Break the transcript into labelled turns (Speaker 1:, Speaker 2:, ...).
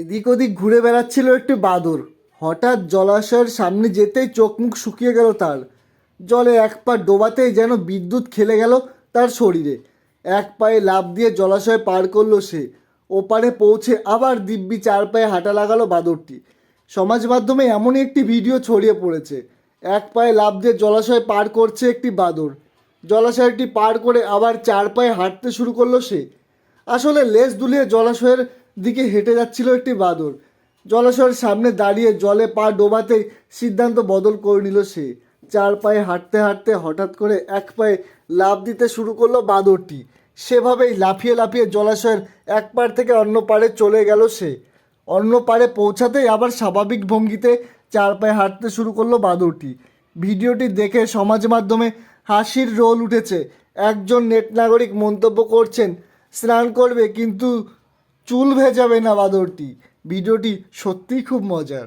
Speaker 1: এদিক ওদিক ঘুরে বেড়াচ্ছিল একটি বাদর হঠাৎ জলাশয়ের সামনে যেতেই চোখ মুখ শুকিয়ে গেল তার। জলে এক পা ডোবাতেই যেন বিদ্যুৎ খেলে গেল তার শরীরে। এক পায়ে লাফ দিয়ে জলাশয় পার করল সে। ওপারে পৌঁছে আবার দিব্যি চার পায়ে হাঁটা লাগালো বাদরটি সমাজ মাধ্যমে এমনই একটি ভিডিও ছড়িয়ে পড়েছে। এক পায়ে লাফ দিয়ে জলাশয় পার করছে একটি বাদর জলাশয়টি পার করে আবার চার পায়ে হাঁটতে শুরু করল সে। আসলে লেজ দুলিয়ে জলাশয়ের দিকে হেঁটে যাচ্ছিল একটি বাদর জলাশয়ের সামনে দাঁড়িয়ে জলে পা ডোবাতেই সিদ্ধান্ত বদল করে নিল সে। চার পায়ে হাঁটতে হাঁটতে হঠাৎ করে এক পায়ে লাফ দিতে শুরু করল বাদরটি সেভাবেই লাফিয়ে লাফিয়ে জলাশয়ের এক পার থেকে অন্য পারে চলে গেল সে। অন্য পারে পৌঁছাতেই আবার স্বাভাবিক ভঙ্গিতে চার পায়ে হাঁটতে শুরু করল বাদরটি ভিডিওটি দেখে সমাজ মাধ্যমে হাসির রোল উঠেছে। একজন নেট নাগরিক মন্তব্য করছেন, স্নান করবে, কিন্তু চুল ভেজাবে না বাদরটি। ভিডিওটি সত্যিই খুব মজার।